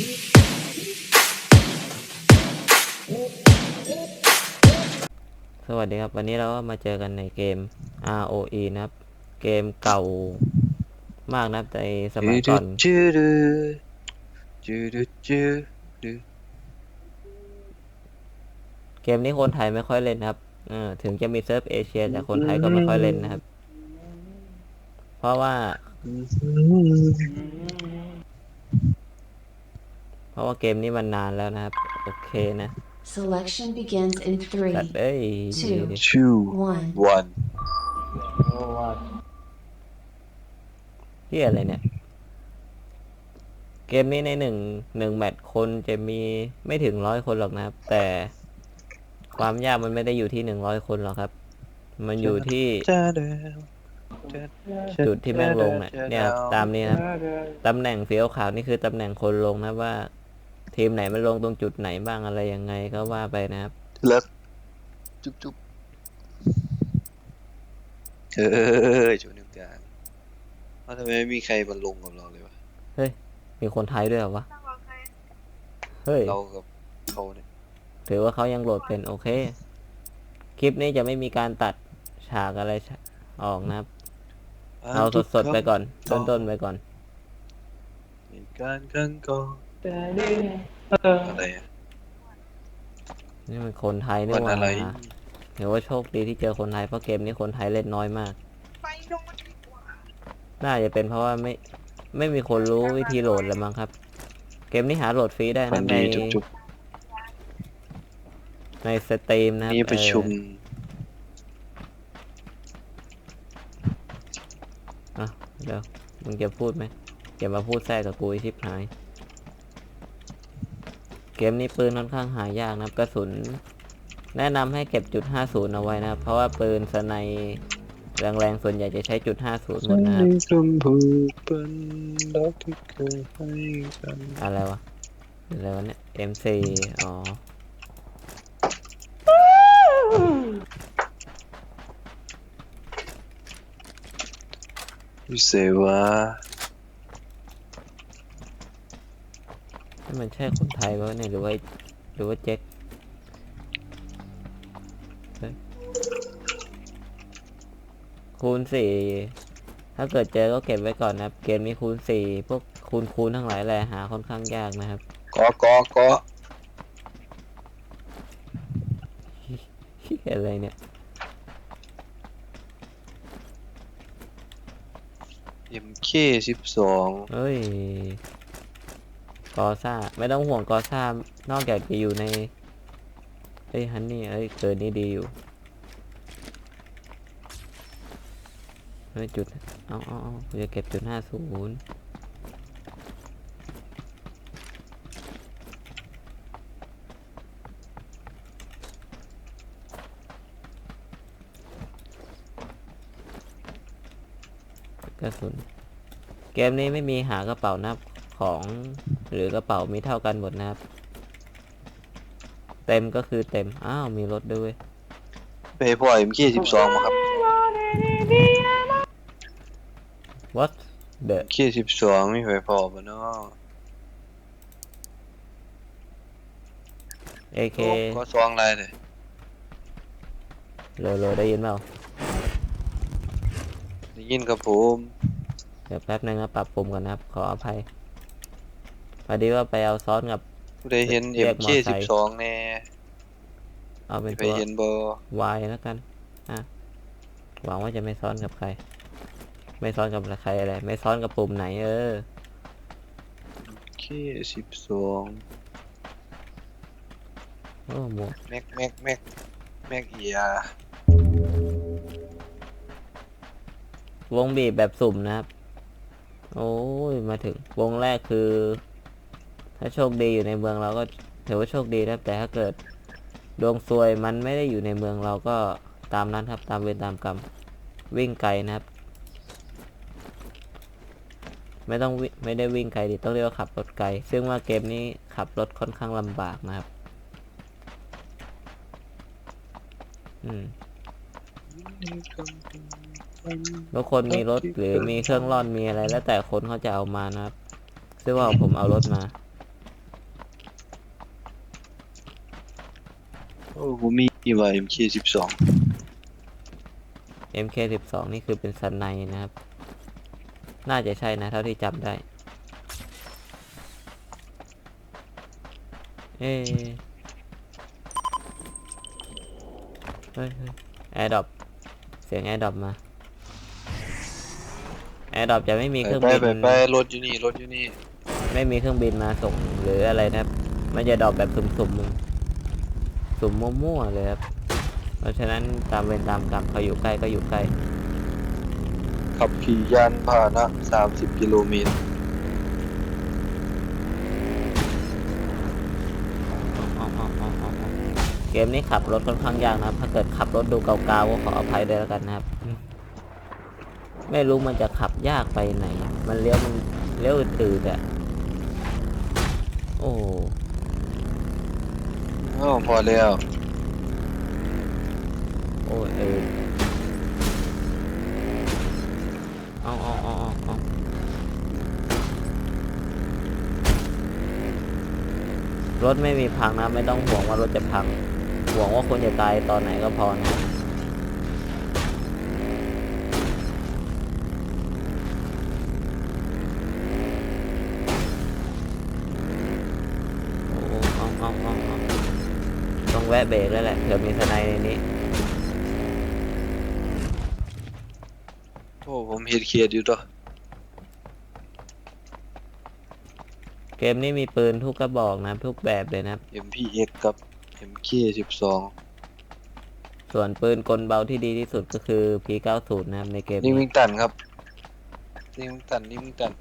สวัสดีครับ วันนี้เราก็มาเจอกันในเกม ROE นะครับ เกมเก่ามากนะครับในสมัยก่อนจืดจืดจืดเกมนี้คนไทยไม่ค่อยเล่นนะครับเออถึงจะมีเซิร์ฟเอเชียแต่คนไทยก็ไม่ค่อยเล่นนะครับ เพราะว่า เพราะว่าเกมนี้มันนานแล้วนะครับ โอเคนะ Selection begins in three, ตัดเอ้ย two ชูว one. วันที่อะไรเนี่ย เกมนี้ในหนึ่งหนึ่งแมตช์คนจะมีไม่ถึงร้อยคนหรอกนะครับ แต่ความยากมันไม่ได้อยู่ที่หนึ่งร้อยคนหรอกครับ มันอยู่ที่ จุดที่แม่งลงเนี่ยเนี่ยครับตามนี้นะครับตำแหน่งสีขาวๆนี่คือตำแหน่งคนลงนะครับว่า ทีมไหนมันลงตรงจุดไหนบ้างอะไรยังไงก็ว่าไปนะครับ เลิกจุ๊บจุ๊บเออจุดหนึ่งกลางว่าทำไมไม่มีใครมาลงกับเราเลยวะมีคนไทยด้วยเหรอวะ เฮ้ย เรากับเขาเนี่ย ถือว่าเขายังโหลดเป็นโอเค คลิปนี้จะไม่มีการตัดฉากอะไรออกนะครับ เอาสดๆไปก่อน ต้นๆไปก่อนมีการกันก่อน อะไรอะ นี่มันคนไทยนี่วันหว่าอะไร ถือว่าโชคดีที่เจอคนไทยเพราะเกมนี้คนไทยเล่นน้อยมาก ไปโดนดีกว่าน่าจะเป็นเพราะว่าไม่ไม่มีคนรู้วิธีโหลดแล้วมั้งครับ เกมนี้หาโหลดฟรีได้วันะนในดีจุ๊บจุ๊บในสตรีมนะครับนี่ประชุม เอออะเดี๋ยวมึงจะพูดไหมอย่ามาพูดแทรกกับกูไอชิบหาย เกมนี้ปืนค่อนข้างหายากนะครับกระสุน แนะนำให้เก็บจุด50เอาไว้นะครับเพราะว่าปืนสไนแรงๆส่วนใหญ่จะใช้จุด50หมดนะครับชมพูเป็นดอกที่เคยให้กันอะไรวะอะไรวะเนี่ย MC อ๋อพิเศษว่า นี่มันใช่คนไทยวะเนี่ยหรือว่าหรือว่าเจ๊กเฮ้ยคูณสี่ถ้าเกิดเจอก็เก็บไว้ก่อนนะครับ เกมนี้คูณสี่พวกคูณคูณทั้งหลายแหละหาค่อนข้างยากนะครับกอกอกออะไรเนี่ยเอ็มเคสิบสองเฮ้ย กอซ่า ไม่ต้องห่วงกอซ่า นอกจากจะอยู่ในเอ้ยฮันนี่เอ้ยเกิดนี่ดีอยู่เฮ้ยจุด เอาเอาเอาจะเก็บจุดห้าศูนย์กระสุน เกมนี้ไม่มีหากระเป๋านับของ หรือกระเป๋ามีเท่ากันหมดนะครับ เต็มก็คือเต็ม อ้าว มีรถด้วยไปพ่อเอ็มเคสิบสองมาครับ what the เคสิบสองมีไปพ่อปะเนาะ AK ก็สองอะไรเลยโลโลได้ยินเปล่าได้ยินกับผม เดี๋ยวแป๊บนึงนะปรับปุ่มก่อนนะครับ ขออภัย พอดีว่าไปเอาซ้อนกับผู้ใดเห็นเรีเอ็ยมกมเคอไซสิบค์สองแน่เอาเป็นไปตัว เห็นบ่ Y แล้วกันอะหวังว่าจะไม่ซ้อนกับใคร ไม่ซ้อนกับใครอะไร ไม่ซ้อนกับปุ่มไหนเออ เคสิบสองโอ้หมวกแม็กแม็กแม็กแม็กเอียวงบีบแบบสุ่มนะครับ โอ้ย มาถึงวงแรกคือ ถ้าโชคดีอยู่ในเมืองเราก็ถือว่าโชคดีนะครับแต่ถ้าเกิดดวงซวยมันไม่ได้อยู่ในเมืองเราก็ตามนั้นครับตามเวรตามกรรมวิ่งไกลนะครับ ไม่ต้องวิไม่ได้วิ่งไกลดิต้องเรียกว่าขับรถไกล ซึ่งว่าเกมนี้ขับรถค่อนข้างลำบากนะครับ อืมบางคนมีรถหรือมีเครื่องร่อนมีอะไร แล้วแต่คนเขาจะเอามานะครับซึ่งว่าผมเอารถมา อ้ผมมีว่า MK12 MK12 นี่คือเป็นสไนด์นะครับ น่าจะใช่นะ เท่าที่จำได้ เอ๊ะเฮ้ยแอร์ดรอปเสียงแอร์ดรอปมาแอร์ดรอปจะไม่มีไปเครื่องไปบินไปไปรถอยู่นี่รถอยู่นี่ ไม่มีเครื่องบินมาส่งหรืออะไรนะครับมันจะดรอปแบบสุ่มๆมึง สุ่มมั่วๆเลยครับ เพราะฉะนั้นตามเวรตามกรรมเขาอยู่ใกล้ก็อยู่ใกล้ขับขี่ยานพาหนะ 30 กิโลเมตรอ๋ออ๋ออ๋ออ๋ออ๋อเกมนี้ขับรถค่อนข้างยากนะครับถ้าเกิดขับรถดูเก่าๆก็ขออภัยด้วยแล้วกันนะครับ ไม่รู้มันจะขับยากไปไหน มันเลี้ยวมันเลี้ยวอืดๆอะ โอ้ อ้าวพอแล้วโอ้ยเออเอาเอาเอาเอาเอารถไม่มีพังนะ ไม่ต้องห่วงว่ารถจะพัง ห่วงว่าคนจะตายตอนไหนก็พอนะะเบรกแล้วแหละเผื่อมีสไนด์ในนี้ โอ้ผมเฮ็ดเครียดอยู่ตัวเกมนี้มีปืนทุกกระบอกนะทุกแบบเลยนะครับ MPX กับ MK12 ส่วนปืนกลเบาที่ดีที่สุดก็คือ P90 นะครับในเกมนินี้มิงตันครับนิมิงตันนิมิงตัน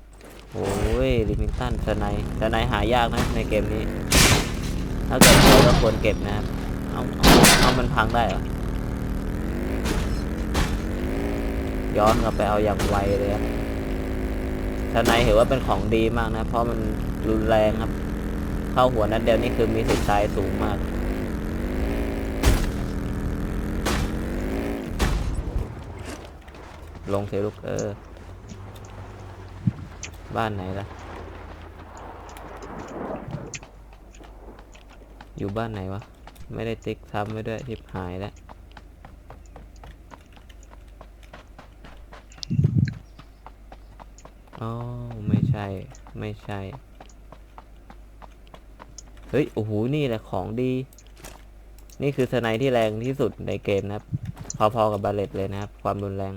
โอ้ยลิมิงตันสไนด์สไนด์หายากนะในเกมนี้ ถ้าเกิดเจอก็ควรเก็บนะครับ เอาเอามันพังได้เหรอ ย้อนกลับไปเอาอย่างไวเลยครับสไนด์ถือว่าเป็นของดีมากนะ เพราะมันรุนแรงครับ เข้าหัวนัดเดียวนี่คือมีสิทธิ์ตายสูงมากลงเซลูกเออ บ้านไหนล่ะ อยู่บ้านไหนวะ ไม่ได้ติ๊กซ้ำไว้ด้วยทิบหายแล้วอ๋อไม่ใช่ ไม่ใช่ เฮ้ย โอ้โห นี่แหละของดี นี่คือสไนด์ที่แรงที่สุดในเกมนะครับ พอๆกับบาเลตเลยนะครับ ความรุนแรง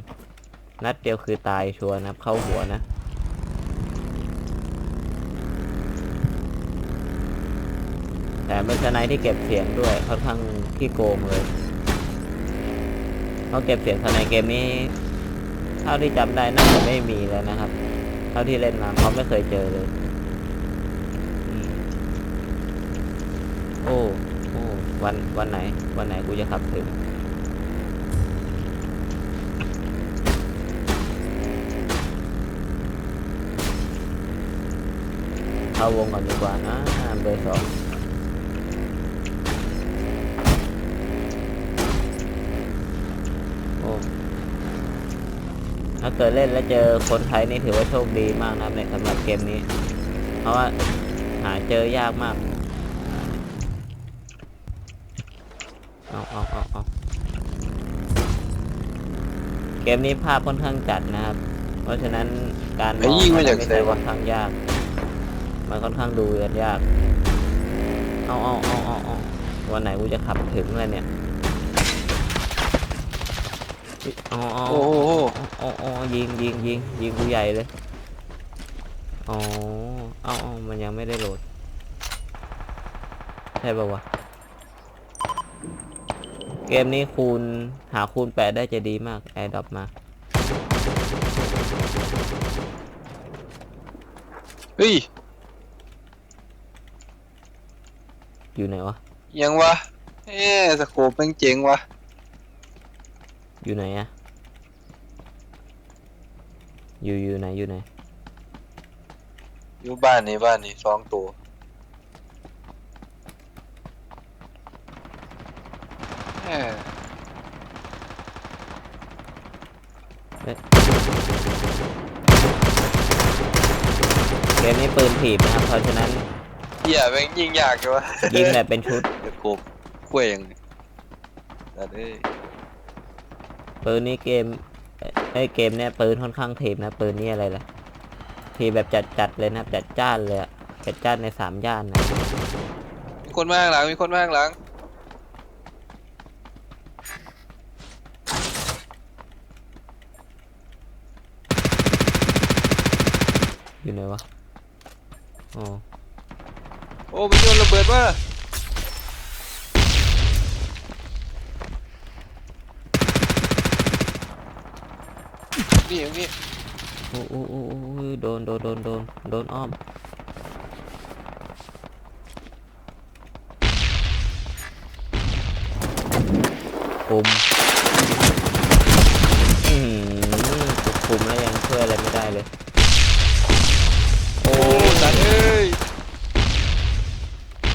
นัดเดียวคือตายชัวร์นะครับ เข้าหัวนะ แต่เป็นสไนที่เก็บเสียงด้วยค่อนข้างขี้โกงเลยเขาเก็บเสียงสไนเกมนี้ เท่าที่จำได้น่าจะไม่มีแล้วนะครับ เท่าที่เล่นมาเพราไม่เคยเจอเลยโอ้โอ้วันวันไหน วันไหนกูจะขับถึงเข้าวงก่อนดีกว่านะเบอร์สองโอ้ ถ้าเกิดเล่นแล้วเจอคนไทยนี่ถือว่าโชคดีมากนะครับในสำหรับเกมนี้ เพราะว่าหาเจอยากมากเอาเอาเอาเอาเกมนี้ภาพค่อนข้างจัดนะครับ เพราะฉะนั้นการมไอ้ยิงมาจากไม่ไหนใช่วะค่อนข้างยาก มันค่อนข้างดูกันยาก เอาเอาเอาเอาเอาวันไหนกูจะขับถึงเลยเนี่ย เอาเอาโอ้โหเอาเอาเอายิงยิงยิงยิงกูใหญ่เลยอ๋อเอาเอามันยังไม่ได้โหลดใช่ป่าวะเกมนี้คูณหาคูณแปดได้จะดีมากแอร์ดรอปมาเฮ้ย อยู่ไหนวะ ยังวะเอ๊ะสโคปแม่งเจ๋งวะ อยู่ไหนอะอยู่อยู่ไหนอยู่ไหน อยู่บ้านนี่บ้านนี่สองตัวเอ้ยเกมนี้ปืนถีบนะครับ เพราะฉะนั้นเหี้ยแม่งยิงยากจังวะยิงแบบเป็นชุดสโคปกล้วยยังแต่เอ้ย ปืนนี้เกมไอ้ยเกมเนี้ยปืนค่อนข้างถีบนะปืนนี้อะไรล่ะทีแบบจัดจัดๆเลยนะครับจัดจ้านเลยอะจัดจ้านในสามย่านนะมีคนมาข้างหลังมีคนมาข้างหลังอยู่ไหนวะอ๋อโอ้มันโยนระเบิดมา นี่อย่างนี้โอ้โอ้โอ้โอ้โอ้โดนโดนโดนโดนโดนอ้อม คุมอืมคุมแล้วยังช่วยอะไรไม่ได้เลย โอ้โอ้สัตว์เอ้ย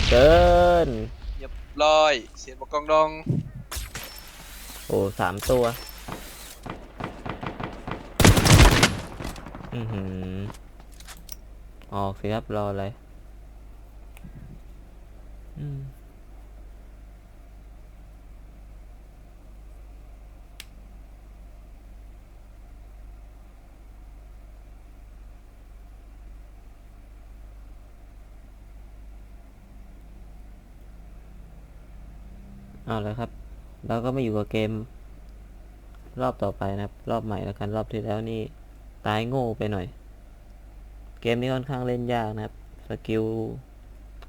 เกิน เรียบร้อย เสียบกกองดอง โอ้สามตัว อือหือ ออกสิครับรออะไร อืมเอาเลยครับ เราก็มาอยู่กับเกม รอบต่อไปนะครับ รอบใหม่แล้วกัน รอบที่แล้วนี่ ตายโง่ไปหน่อย เกมนี้ค่อนข้างเล่นยากนะครับ สกิล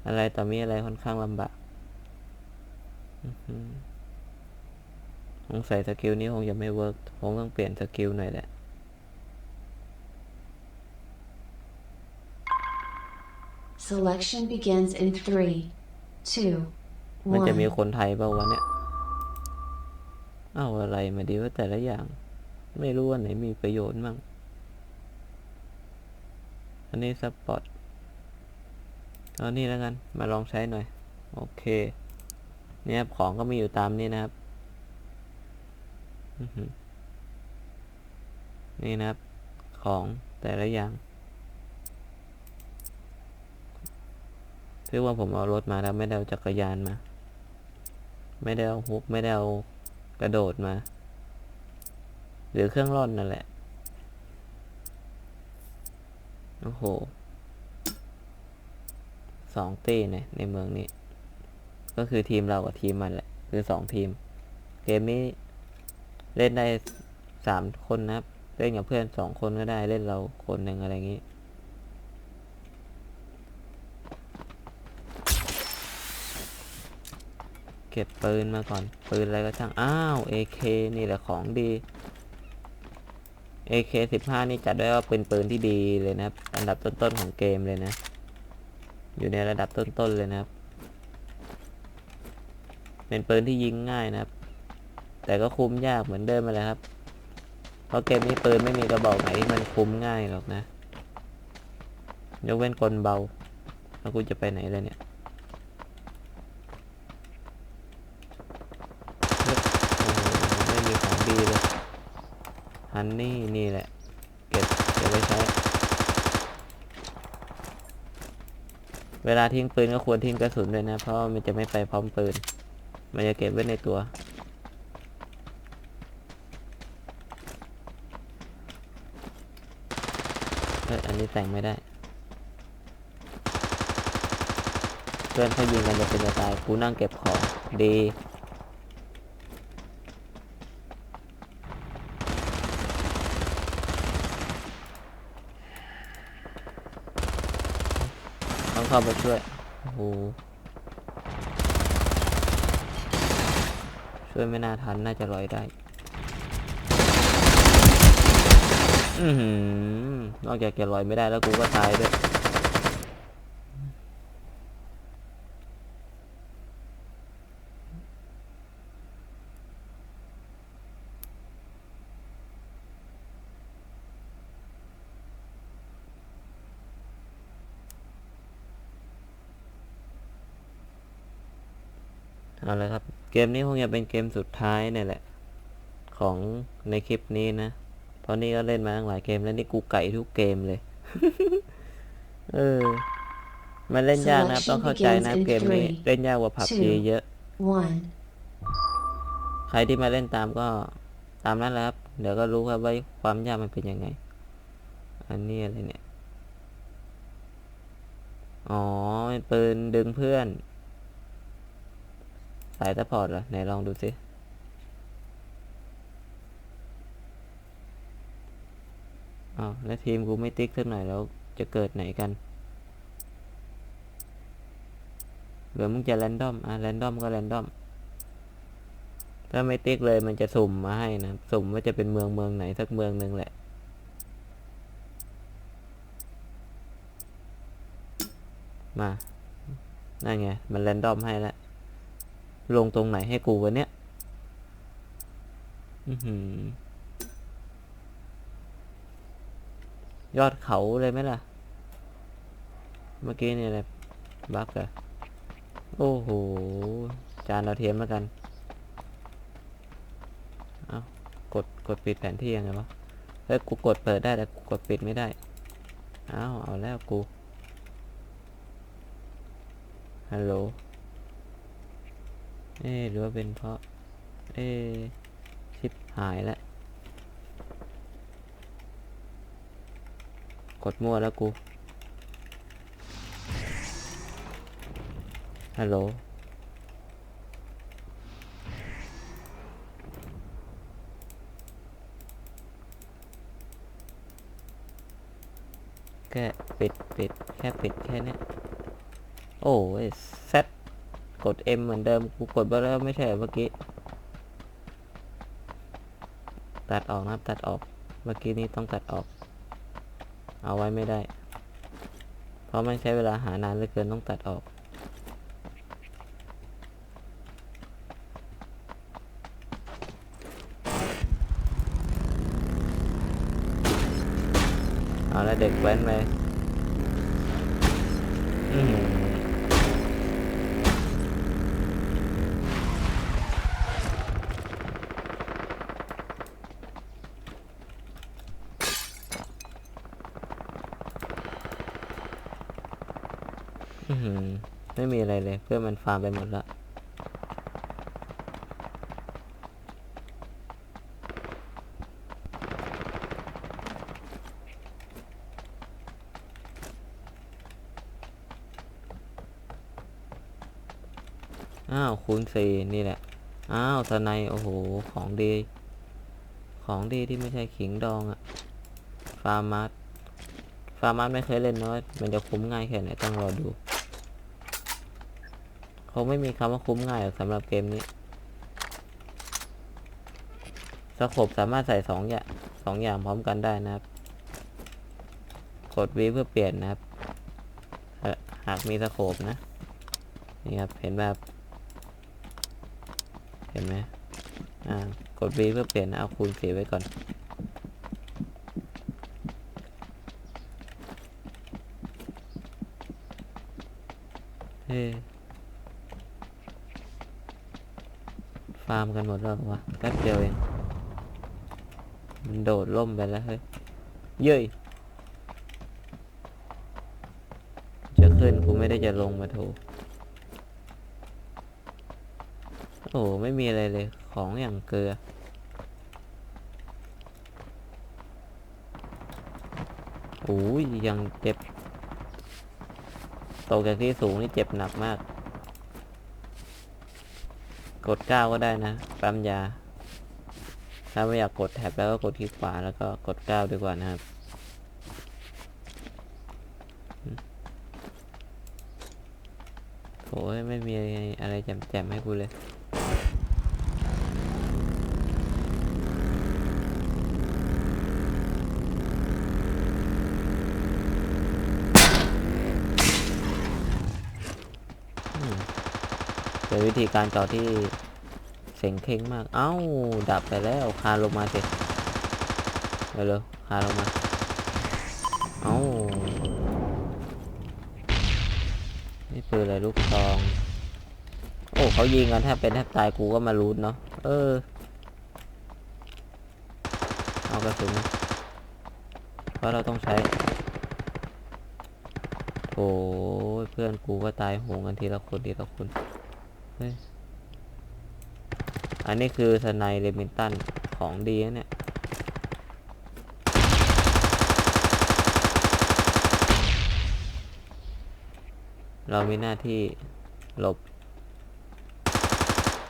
อะไรต่อมีอะไรค่อนข้างลำบากอื้อหือสงสัยสกิลนี้คงจะไม่เวิร์กคงต้องเปลี่ยนสกิลหน่อยแหละ Selection begins in three, two, มันจะมี one. คนไทยเปล่าวะเนี่ยเอาอะไรมาดีว่าแต่ละอย่าง ไม่รู้ว่าไหนมีประโยชน์มั่ง อันนี้ซัพพอร์ตเอานี่แล้วกัน มาลองใช้หน่อย โอเค เนี่ยของก็มีอยู่ตามนี้นะครับ นี่นะครับ ของแต่ละอย่างคือว่าผมเอารถมาแล้วไม่ได้เอาจักรยานมา ไม่ได้เอาฮุกไม่ได้เอากระโดดมา หรือเครื่องร่อนนั่นแหละ โอ้โหสองตีเนี่ยในเมืองนี้ ก็คือทีมเรากับทีมมันแหละ คือสองทีม เกมนี้เล่นได้สามคนนะครับ เล่นกับเพื่อนสองคนก็ได้เล่นเราคนหนึ่งอะไรอย่างนี้เก็บปืนมาก่อน ปืนอะไรก็ช่าง อ้าว AK นี่แหละของดี AK 15 นี่จัดได้ว่าเป็นปืนที่ดีเลยนะครับ อันดับต้นๆของเกมเลยนะ อยู่ในระดับต้นๆเลยนะครับ เป็นปืนที่ยิงง่ายนะครับ แต่ก็คุ้มยากเหมือนเดิมเลยครับ เพราะเกมนี้ปืนไม่มีกระบอกไหนที่มันคุ้มง่ายหรอกนะ ยกเว้นกลเบาแล้วกูจะไปไหนเลยเนี่ย โอ้โหไม่มีของดีเลย ฮันนี่นี่แหละ เก็บเก็บไว้ใช้ เวลาทิ้งปืนก็ควรทิ้งกระสุนด้วยนะ เพราะมันจะไม่ไปพร้อมปืน มันจะเก็บไว้ในตัว เฮ้ย อันนี้แต่งไม่ได้ เพื่อนเขายิงกันจะเป็นจะตาย กูนั่งเก็บของ ดี เข้าไปช่วย โอ้โห ช่วยไม่น่าทัน น่าจะลอยได้ อือหือนอกจากจะลอยไม่ได้แล้วกูก็ตายด้วย เอาเลยครับ เกมนี้คงจะเป็นเกมสุดท้ายเนี่ยแหละ ของในคลิปนี้นะ เพราะนี่ก็เล่นมาตั้งหลายเกมแล้วนี่กูไก่ทุกเกมเลย เออ มันเล่นยากนะครับต้องเข้าใจนะเกมนี้เล่นยากกว่าผับจีเยอะ one. ใครที่มาเล่นตามก็ตามนั้นแหละครับ เดี๋ยวก็รู้ครับว่าความยากมันเป็นยังไง อันนี้อะไรเนี่ย อ๋อเป็นปืนดึงเพื่อน สายตะพอร์ตเหรอ ไหนลองดูสิอ้าวแล้วทีมกูไม่ติ๊กสักหน่อยแล้วจะเกิดไหนกันหรือมึงจะแรนดอม อะแรนดอมก็แรนดอม ถ้าไม่ติ๊กเลยมันจะสุ่มมาให้นะ สุ่มว่าจะเป็นเมืองเมืองไหนสักเมืองหนึ่งแหละ มา นั่นไง มันแรนดอมให้แล้ว ลงตรงไหนให้กูวะเนี่ยยอดเขาเลยไหมล่ะ เมื่อกี้เนี่ยอะไรบักอะโอ้โห จานเราเทียมแล้วกัน เอากด กดปิดแผนที่ยังไงวะ เฮ้ย กูกดเปิดได้แต่กูกดปิดไม่ได้ เอาเอาแล้วกู ฮัลโหล เอ๊หรือว่าเป็นเพราะ เอ๊ชิปหายแล้ว กดมั่วแล้วกู ฮัลโหล แค่ปิดปิดแค่ปิดแค่นี้ โอ้ยเซต กด M เหมือนเดิม กูกดไปแล้วไม่ใช่เหรอเมื่อกี้ ตัดออกนะครับ ตัดออก เมื่อกี้นี้ต้องตัดออก เอาไว้ไม่ได้ เพราะมันใช้เวลาหานานเหลือเกินต้องตัดออกเอาละเด็กแว้นไปอื้อหืออื้อหือ ไม่มีอะไรเลย เพื่อนมันฟาร์มไปหมดละอ้าวคูณสี่นี่แหละ อ้าวสไนโอ้โห ของดี ของดีที่ไม่ใช่ขิงดองอะฟาร์มัสฟาร์มัสไม่เคยเล่นเนอะมันจะคุ้มง่ายแค่ไหนต้องรอดู งไม่มีคำว่าคุ้มง่ายสำหรับเกมนี้สโคบสามารถใส่สองอย่างสองอย่างพร้อมกันได้นะครับ กดวีเพื่อเปลี่ยนนะครับ หากมีสโคบนะ นี่ครับ เห็นแบบ เห็นไหมอ่า กด V เพื่อเปลี่ยนนะเอาคูณสีไว้ก่อนเฮ้ ฟาร์มกันหมดแล้ววะแป๊บเดียวเอง มันโดดล่มไปแล้วเฮ้ย เย้ย จะขึ้นกูไม่ได้จะลงมาโถโอ้โหไม่มีอะไรเลยของอย่างเกลือ โอ้ยยังเจ็บตกจากที่สูงนี่เจ็บหนักมาก กดเก้าก็ได้นะปั๊มยา ถ้าไม่อยากกดแท็บแล้วก็กดคลิกขวาแล้วก็กดเก้าดีกว่านะครับโอ้ยไม่มีอะไรแจมๆให้กูเลย อืม เป็นวิธีการจอดที่เสียงเค้งมาก เอ้า ดับไปแล้วคาลงมาสิเร็วๆคาลงมา เอ้า นี่ปืนอะไรลูกซอง โอ้เขายิงกันแทบเป็นแทบตายกูก็มารูดเนาะ เออ เอากระสุนเพราะเราต้องใช้โอ้เพื่อนกูก็ตายโหงกันทีละคนทีละคน เฮ้ยอันนี้คือสไนเลมินตันของดีนะเนี่ยเรามีหน้าที่หลบ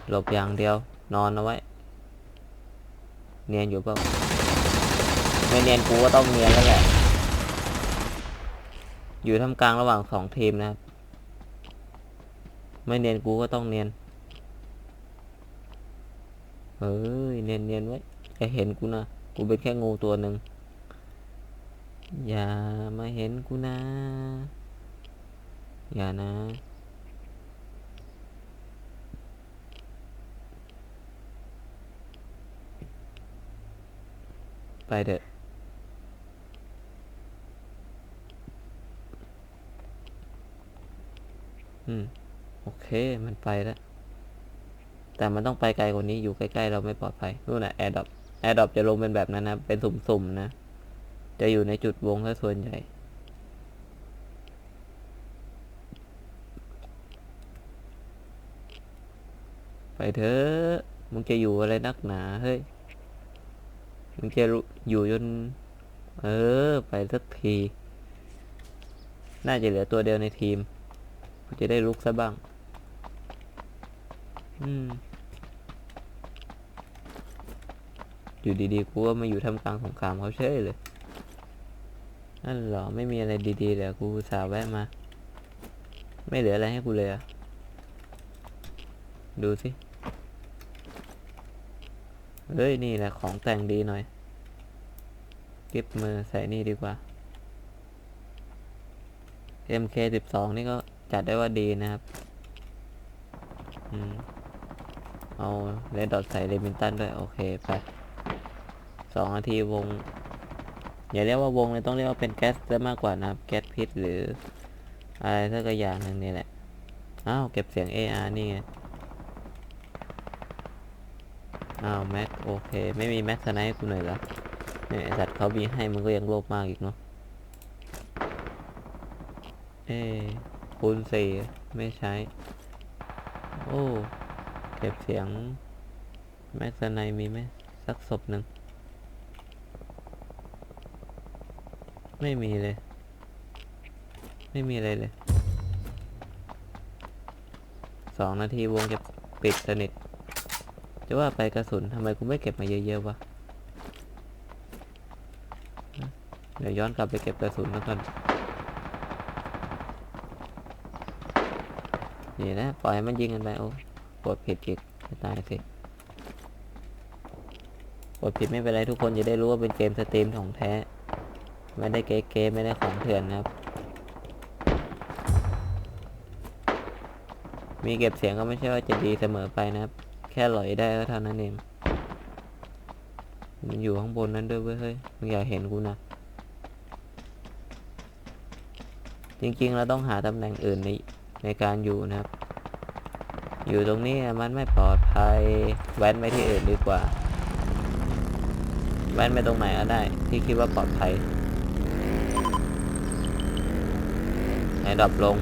หลบอย่างเดียวนอนเอาไว้ เนียนอยู่เปล่าไม่เนียนกูก็ต้องเนียนแล้วแหละ อยู่ท่ามกลางระหว่างสองทีมนะครับ ไม่เนียนกูก็ต้องเนียนเฮ้ยเนียนเนียนไว้อย่าเห็นกูนะกูเป็นแค่งูตัวหนึ่งอย่ามาเห็นกูนะ อย่านะไปเถอะอืม เคมันไปแล้ว แต่มันต้องไปไกลกว่านี้อยู่ใกล้ๆเราไม่ปลอดภัยนู่นน่ะแอร์ดอปแอร์ดอปจะลงเป็นแบบนั้นนะ เป็นสุ่มๆนะ จะอยู่ในจุดวงซะส่วนใหญ่ไปเถอะ มึงจะอยู่อะไรนักหนา เฮ้ย มึงจะอยู่จน เออ ไปสักที น่าจะเหลือตัวเดียวในทีม จะได้ลุกซะบ้าง อืม อยู่ดีๆ กูก็มาอยู่ทำกลางสงครามเขาเฉยเลย นั่นหรอ ไม่มีอะไรดีๆเลยกูสาห์แวะมา ไม่เหลืออะไรให้กูเลยอะดูสิ เฮ้ย นี่แหละของแต่งดีหน่อย เก็บมือใส่นี่ดีกว่า MK12 นี่ก็จัดได้ว่าดีนะครับ อืม เอาเลดดอทใส่เลมินตันด้วย โอเคไปสองนาทีวง อย่าเรียกว่าวงเลยต้องเรียกว่าเป็นแก๊สซะมากกว่านะครับ แก๊สพิษหรือ อะไรสักอย่างหนึ่งนี่แหละ อ้าวเก็บเสียง AR นี่ไง อ้าวแม็กโอเค ไม่มีแม็กสไนให้กูหน่อยเหรอเนี่ยสัตว์เขามีให้มึงก็ยังโลภมากอีกเนาะ เอ้คูณสี่ไม่ใช้ โอ้ เก็บเสียง แม็กสไนมีไหมสักศพหนึ่ง ไม่มีเลย ไม่มีอะไรเลย สองนาทีวงจะปิดสนิท จะว่าไปกระสุนทำไมกูไม่เก็บมาเยอะๆวะ เดี๋ยวย้อนกลับไปเก็บกระสุนแล้วกันนี่นะ ปล่อยให้มันยิงกันไปโอ้ กดผิดอีกจะตายสิกดผิดไม่เป็นไรทุกคนจะได้รู้ว่าเป็นเกมสตรีมของแท้ ไม่ได้เก๊ๆไม่ได้ของเถื่อนนะครับ มีเก็บเสียงก็ไม่ใช่ว่าจะดีเสมอไปนะครับ แค่หลอยได้ก็เท่านั้นเอง มันอยู่ข้างบนนั้นด้วยเว้ยเฮ้ยมึงอย่าเห็นกูนะ จริงๆเราต้องหาตำแหน่งอื่นในในการอยู่นะครับ อยู่ตรงนี้มันไม่ปลอดภัย แว้นไปที่อื่นดีกว่า แว้นไปตรงไหนก็ได้ ที่คิดว่าปลอดภัยไหนดรอปลง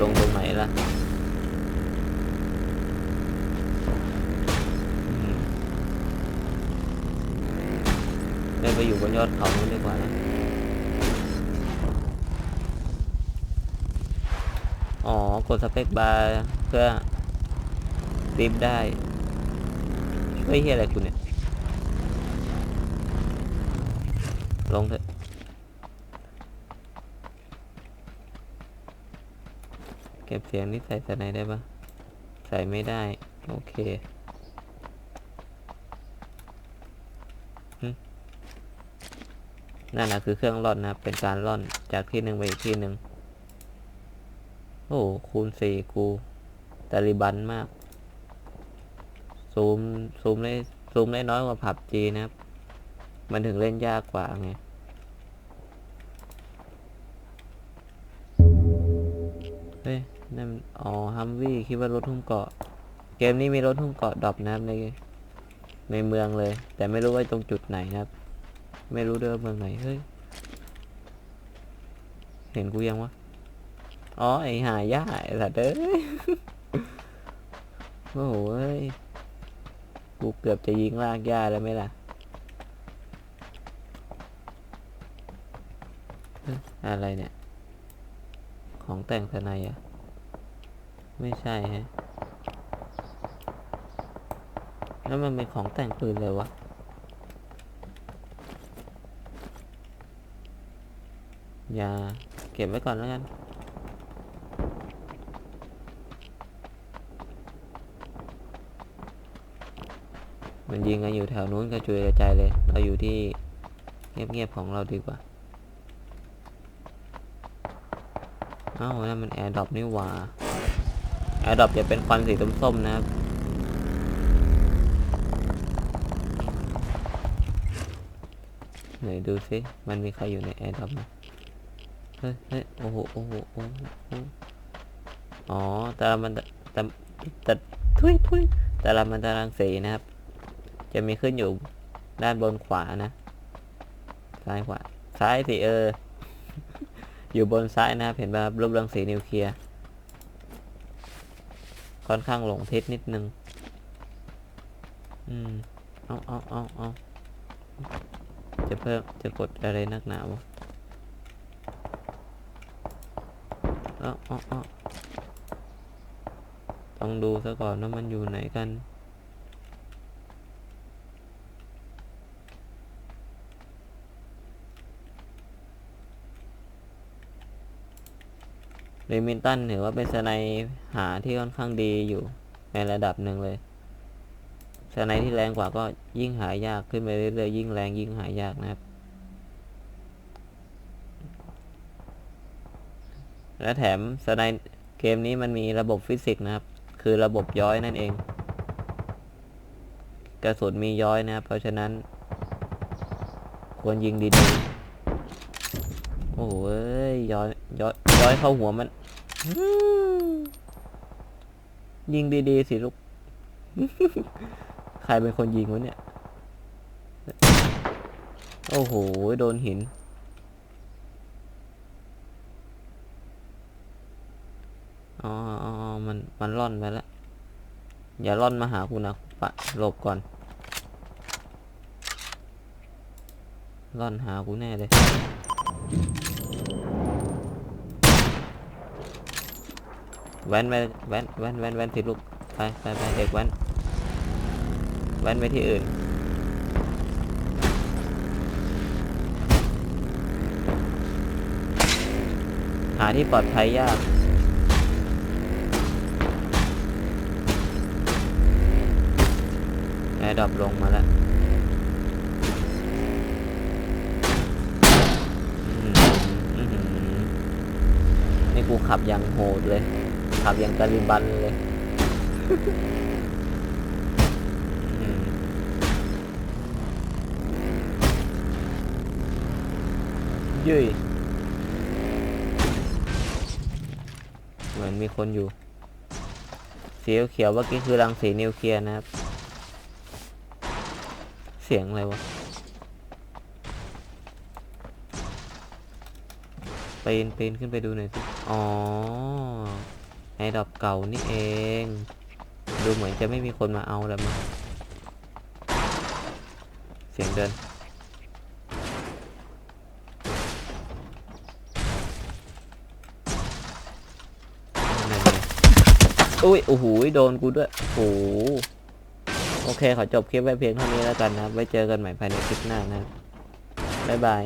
ลงตรงไหนล่ะอืมเล่นไปอยู่บนยอดเขาดีกว่านะ อ๋อ กดสเปคบาร์เพื่อรีบได้ ช่วยเฮียอะไรคุณเนี่ย ลงเถอะเก็บเสียงนี่ใส่สไนได้ปะใส่ไม่ได้ โอเคนั่นนะคือเครื่องร่อนนะเป็นการร่อนจากที่หนึ่งไปอีกที่หนึ่ง โอ้คูณสี่กูตาลิบันมาก ซูม ซูมได้ซูมได้น้อยกว่าผับจีนะครับ มันถึงเล่นยากกว่าไงเฮ้ยนั่นอ๋อฮัมวี่คิดว่ารถทุ่มเกาะ เกมนี้มีรถทุ่มเกาะดรอปนะครับในในเมืองเลย แต่ไม่รู้ว่าตรงจุดไหนนะครับ ไม่รู้เด้อเมืองไหน เฮ้ย เห็นกูยังวะ อ๋อไอหายาไอสัตว์เอ้ยโอ้โห้กูเกือบจะยิงลากหญ้าแล้วไหมล่ะอะอะไรเนี่ย ของแต่งภายในอะไม่ใช่ฮะแล้วมันเป็นของแต่งปืนเลยวะอย่าเก็บไว้ก่อนแล้วกัน มันยิงกันอยู่แถวนู้นกระจุยกระจายเลย เราอยู่ที่เงียบๆของเราดีกว่า เอ้านั่นมันแอร์ดรอปนี่หว่าแอร์ดรอปจะเป็นควันสีส้มๆนะครับไหนดูสิมันมีใครอยู่ในแอร์ดรอปไหมเฮ้ยเฮ้ยโอ้โห โอ้โห โอ้โหโอ้โหอ๋อ แต่ละมันแต่แต่ทุยทุยแต่ละมันตารางสีนะครับ จะมีขึ้นอยู่ด้านบนขวานะ ซ้ายขวา ซ้ายสิเออ อยู่บนซ้ายนะครับ เห็นป่ะครับรูปรังสีนิวเคลียร์ค่อนข้างหลงทิศนิดนึง อืม เอาเอาเอาเอาจะเพิ่ม จะกดอะไรนักหนาวะเอาเอาเอาต้องดูซะก่อนว่ามันอยู่ไหนกัน เรมินตันถือว่าเป็นสไนหาที่ค่อนข้างดีอยู่ในระดับหนึ่งเลยสไนที่แรงกว่าก็ยิ่งหายากขึ้นไปเรื่อยๆยิ่งแรงยิ่งหายากนะครับ และแถมสไนเกมนี้มันมีระบบฟิสิกส์นะครับ คือระบบย้อยนั่นเอง กระสุนมีย้อยนะครับ เพราะฉะนั้น ควรยิงดีๆ โอ้ยย้อยย้อยย้อยเข้าหัวมัน ยิงดีๆสิลูก ใครเป็นคนยิงวะเนี่ย โอ้โห โดนหิน อ๋อมัน มันล่อนไปแล้ว อย่าล่อนมาหากูนะปะหลบก่อนล่อนหากูแน่เลย แว้นไปแว้นแว้นแว้นแว้นสิลูกไปไปไปเด็กแว้นแว้นไปที่อื่นหาที่ปลอดภัยยากแอร์ดรอปลงมาแล้วอื้อหืออื้อหือนี่กูขับย่างโหดเลย ขับอย่างตาลิบันเลยยุยเหมือนมีคนอยู่ สีเขียวเมื่อกี้คือรังสีนิวเคลียร์นะครับ เสียงอะไรวะปีนปีนขึ้นไปดูหน่อยสิ อ๋อ ไอ้ดอกเก่านี่เอง ดูเหมือนจะไม่มีคนมาเอาแล้วมั้งเสียงเดิน อุ้ย โอ้โห โดนกูด้วย โอ้โหโอเค ขอจบคลิปไว้เพียงเท่านี้แล้วกันนะ ไว้เจอกันใหม่ภายในคลิปหน้านะบบ๊ายบาย